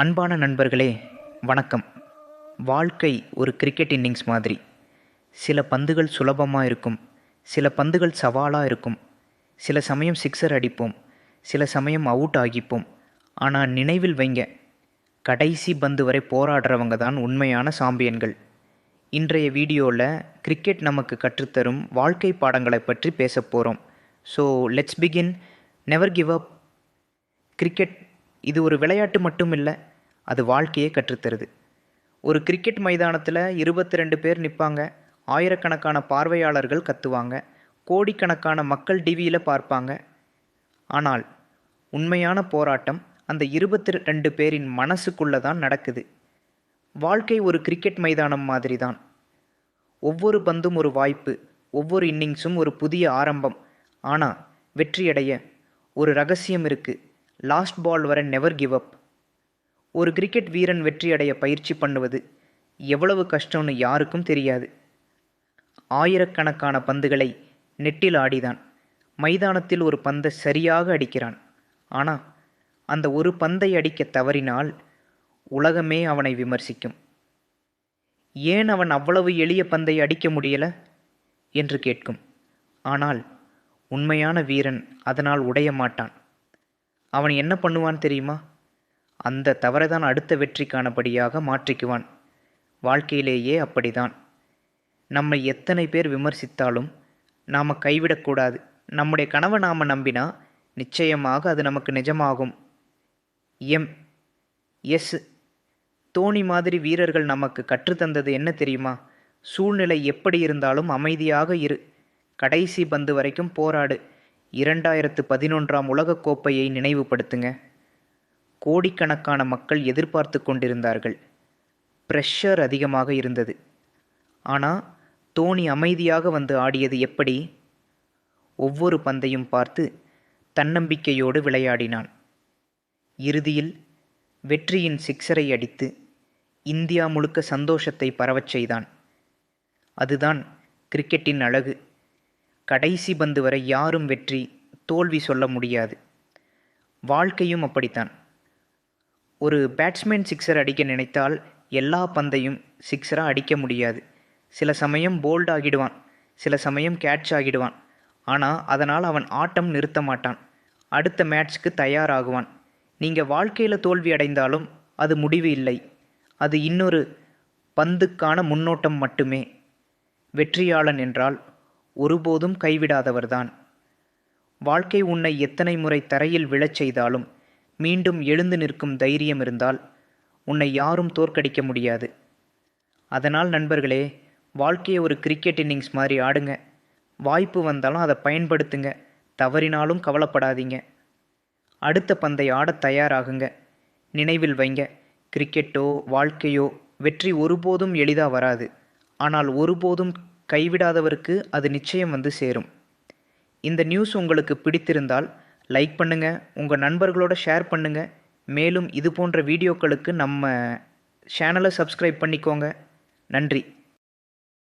அன்பான நண்பர்களே வணக்கம். வாழ்க்கை ஒரு கிரிக்கெட் இன்னிங்ஸ் மாதிரி. சில பந்துகள் சுலபமாக இருக்கும் சில பந்துகள் சவாலாக இருக்கும். சில சமயம் சிக்ஸர் அடிப்போம் சில சமயம் அவுட் ஆகிப்போம். ஆனால் நினைவில் வைங்க கடைசி பந்து வரை போராடுறவங்க தான் உண்மையான சாம்பியன்கள். இன்றைய வீடியோவில் கிரிக்கெட் நமக்கு கற்றுத்தரும் வாழ்க்கை பாடங்களை பற்றி பேச போகிறோம் so let's begin never give up cricket இது ஒரு விளையாட்டு மட்டும் இல்லை அது வாழ்க்கையே கற்றுத்தருது. ஒரு கிரிக்கெட் மைதானத்தில் இருபத்தி ரெண்டு பேர் நிற்பாங்க ஆயிரக்கணக்கான பார்வையாளர்கள் கத்துவாங்க. கோடிக்கணக்கான மக்கள் டிவியில் பார்ப்பாங்க. ஆனால் உண்மையான போராட்டம் அந்த இருபத்தி ரெண்டு பேரின் மனசுக்குள்ளே தான் நடக்குது. வாழ்க்கை ஒரு கிரிக்கெட் மைதானம் மாதிரி தான் ஒவ்வொரு பந்தும் ஒரு வாய்ப்பு ஒவ்வொரு இன்னிங்ஸும் ஒரு புதிய ஆரம்பம். ஆனால் வெற்றியடைய ஒரு ரகசியம் இருக்குது லாஸ்ட் பால் வர நெவர் கிவ் அப் ஒரு கிரிக்கெட் வீரன் வெற்றியடைய பயிற்சி பண்ணுவது எவ்வளவு கஷ்டம்னு யாருக்கும் தெரியாது. ஆயிரக்கணக்கான பந்துகளை நெட்டில் ஆடிதான். மைதானத்தில் ஒரு பந்தை சரியாக அடிக்கிறான். ஆனால் அந்த ஒரு பந்தை அடிக்க தவறினால் உலகமே அவனை விமர்சிக்கும். ஏன் அவன் அவ்வளவு எளிய பந்தை அடிக்க முடியல? என்று கேட்கும். ஆனால் உண்மையான வீரன் அதனால் உடைய மாட்டான். அவன் என்ன பண்ணுவான் தெரியுமா? அந்த தவறைதான் அடுத்த வெற்றிக்கானபடியாக மாற்றிக்குவான். வாழ்க்கையிலேயே அப்படிதான். நம்மை எத்தனை பேர் விமர்சித்தாலும் நாம் கைவிடக்கூடாது நம்முடைய கனவை நாம் நம்பினா நிச்சயமாக அது நமக்கு நிஜமாகும். எம். எஸ். தோனி மாதிரி வீரர்கள் நமக்கு கற்றுத்தந்தது என்ன தெரியுமா? சூழ்நிலை எப்படி இருந்தாலும் அமைதியாக இரு. கடைசி பந்து வரைக்கும் போராடு. இரண்டாயிரத்து பதினொன்றாம் உலகக்கோப்பையை நினைவுபடுத்துங்க. கோடிக்கணக்கான மக்கள் எதிர்பார்த்து கொண்டிருந்தார்கள். ப்ரெஷர் அதிகமாக இருந்தது. ஆனால் தோனி அமைதியாக வந்து ஆடியது எப்படி? ஒவ்வொரு பந்தையும் பார்த்து தன்னம்பிக்கையோடு விளையாடினான். இறுதியில் வெற்றியின் சிக்ஸரை அடித்து இந்தியா முழுக்க சந்தோஷத்தை பரவச் செய்தான். அதுதான் கிரிக்கெட்டின் அழகு. கடைசி பந்து வரை யாரும் வெற்றி தோல்வி சொல்ல முடியாது. வாழ்க்கையும் அப்படித்தான். ஒரு பேட்ஸ்மேன் சிக்ஸர் அடிக்க நினைத்தால் எல்லா பந்தையும் சிக்ஸராக அடிக்க முடியாது. சில சமயம் போல்ட் ஆகிடுவான் சில சமயம் கேட்ச் ஆகிடுவான். ஆனால் அதனால் அவன் ஆட்டம் நிறுத்த மாட்டான். அடுத்த மேட்ச்க்கு தயாராகுவான். நீங்கள் வாழ்க்கையில் தோல்வி அடைந்தாலும் அது முடிவு இல்லை. அது இன்னொரு பந்துக்கான முன்னோட்டம் மட்டுமே. வெற்றியாளன் என்றால் ஒருபோதும் கைவிடாதவர்தான். வாழ்க்கை உன்னை எத்தனை முறை தரையில் விழச் செய்தாலும் மீண்டும் எழுந்து நிற்கும் தைரியம் இருந்தால் உன்னை யாரும் தோற்கடிக்க முடியாது. அதனால் நண்பர்களே வாழ்க்கையை ஒரு கிரிக்கெட் இன்னிங்ஸ் மாதிரி ஆடுங்க. வாய்ப்பு வந்தாலும் அதை பயன்படுத்துங்க. தவறினாலும் கவலைப்படாதீங்க. அடுத்த பந்தை ஆடத் தயாராகுங்க. நினைவில் வைங்க. கிரிக்கெட்டோ வாழ்க்கையோ வெற்றி ஒருபோதும் எளிதாக வராது. ஆனால் ஒருபோதும் கைவிடாதவருக்கு அது நிச்சயம் வந்து சேரும். இந்த நியூஸ் உங்களுக்கு பிடித்திருந்தால் லைக் பண்ணுங்கள் உங்கள் நண்பர்களோட ஷேர் பண்ணுங்கள் மேலும் இது போன்ற வீடியோக்களுக்கு நம்ம சேனலை சப்ஸ்கிரைப் பண்ணிக்கோங்க. நன்றி.